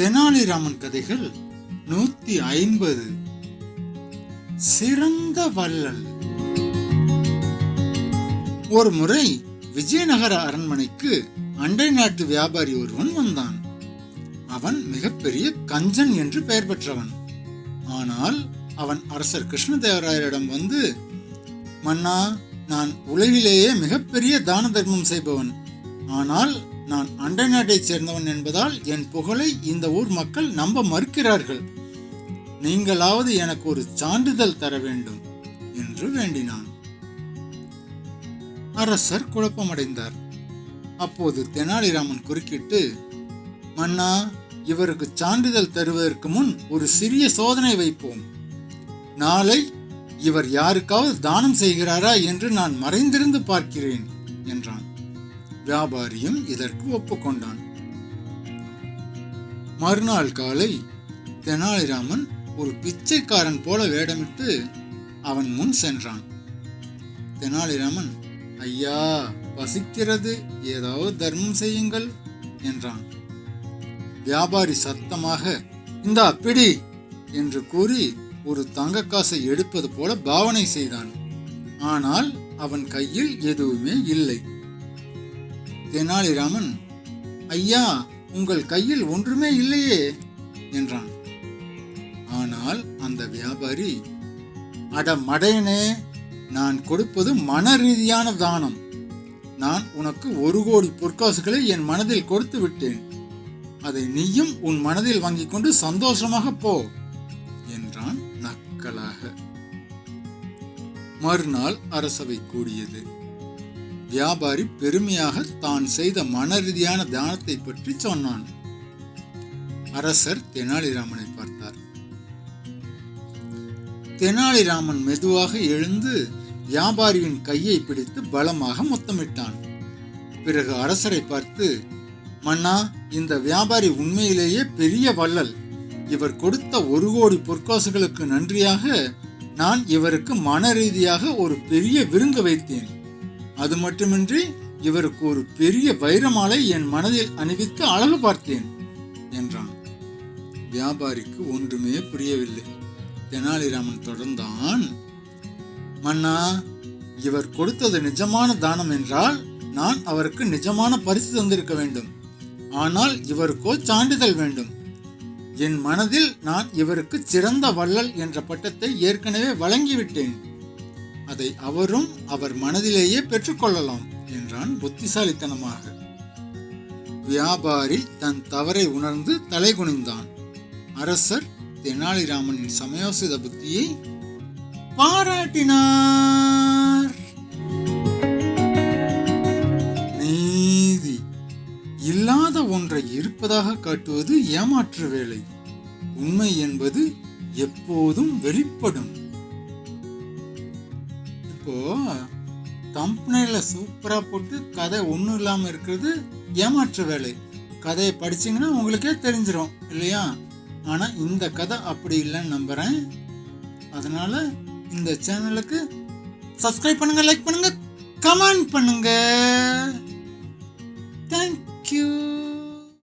தெனாலிராமன் கதைகள் நூத்தி ஐம்பது. சிறந்த வள்ளல். ஒரு முறை விஜயநகர அரண்மனைக்கு அண்டை நாட்டு வியாபாரி ஒருவன் வந்தான். அவன் மிகப்பெரிய கஞ்சன் என்று பெயர் பெற்றவன். ஆனால் அவன் அரசர் கிருஷ்ணதேவராயரிடம் வந்து மன்னா நான் உலகிலேயே மிகப்பெரிய தான தர்மம் செய்பவன். ஆனால் நான் அண்டை நாட்டைச் சேர்ந்தவன் என்பதால் என் புகழை இந்த ஊர் மக்கள் நம்ப மறுக்கிறார்கள். நீங்களாவது எனக்கு ஒரு சான்றிதழ் தர வேண்டும் என்று வேண்டினான். அரசர் குழப்பமடைந்தார். அப்போது தெனாலிராமன் குறுக்கிட்டு மன்னா இவருக்கு சான்றிதழ் தருவதற்கு முன் ஒரு சிறிய சோதனை வைப்போம். நாளை இவர் யாருக்காவது தானம் செய்கிறாரா என்று நான் மறைந்திருந்து பார்க்கிறேன் என்றான். வியாபாரியும் இதற்கு ஒப்புக்கொண்டான். மறுநாள் காலை தெனாலிராமன் ஒரு பிச்சைக்காரன் போல வேடமிட்டு அவன் முன் சென்றான். தெனாலிராமன் ஐயா பசிக்கிறது ஏதாவது தர்மம் செய்யுங்கள் என்றான். வியாபாரி சத்தமாக இந்தா பிடி என்று கூறி ஒரு தங்க காசை எடுப்பது போல பாவனை செய்தான். ஆனால் அவன் கையில் எதுவுமே இல்லை. தெனாலிராமன் ஐயா உங்கள் கையில் ஒன்றுமே இல்லையே என்றான். ஆனால் அந்த வியாபாரி அட மடையனே நான் கொடுப்பது மன ரீதியான தானம். நான் உனக்கு ஒரு கோடி பொற்காசுகளை என் மனதில் கொடுத்து விட்டேன். அதை நீயும் உன் மனதில் வாங்கிக் கொண்டு சந்தோஷமாக போ என்றான் நக்கலாக. மறுநாள் அரசவை கூடியது. வியாபாரி பெருமையாக தான் செய்த மன ரீதியான தானத்தை பற்றி சொன்னான். அரசர் தெனாலிராமனை பார்த்தார். தெனாலிராமன் மெதுவாக எழுந்து வியாபாரியின் கையை பிடித்து பலமாக முத்தமிட்டான். பிறகு அரசரை பார்த்து மன்னா இந்த வியாபாரி உண்மையிலேயே பெரிய வள்ளல். இவர் கொடுத்த ஒரு கோடி பொற்காசுகளுக்கு நன்றியாக நான் இவருக்கு மன ரீதியாக ஒரு பெரிய விருந்து வைத்தேன். அது மட்டுமின்றி இவருக்கு ஒரு பெரிய வைரமாலை என் மனதில் அணிவித்து அழகு பார்த்தேன் என்றான். வியாபாரிக்கு ஒன்றுமே புரியவில்லை. தெனாலிராமன் தொடர்ந்தான். மன்னா இவர் கொடுத்தது நிஜமான தானம் என்றால் நான் அவருக்கு நிஜமான பரிசு தந்திருக்க வேண்டும். ஆனால் இவருக்கோ சான்றிதழ் வேண்டும். என் மனதில் நான் இவருக்கு சிறந்த வள்ளல் என்ற பட்டத்தை ஏற்கனவே வழங்கிவிட்டேன். அதை அவரும் அவர் மனதிலேயே பெற்றுக்கொள்ளலாம் என்றான் புத்திசாலித்தனமாக. வியாபாரி தன் தவறை உணர்ந்து தலை குனிந்தான். அரசர் தெனாலிராமனின் சமயோசித புத்தியை பாராட்டினார். நீதி இல்லாத ஒன்றை இருப்பதாக காட்டுவது ஏமாற்று வேலை. உண்மை என்பது எப்போதும் வெளிப்படும். இப்போ கம்பெனியில் சூப்பராக போட்டு கதை ஒன்றும் இல்லாமல் இருக்கிறது ஏமாற்று வேலை. கதையை படிச்சீங்கன்னா உங்களுக்கே தெரிஞ்சிடும் இல்லையா? ஆனால் இந்த கதை அப்படி இல்லைன்னு நம்புகிறேன் அதனால் இந்த சேனலுக்கு சப்ஸ்கிரைப் பண்ணுங்கள் லைக் பண்ணுங்கள் கமெண்ட் பண்ணுங்கள் தேங்க்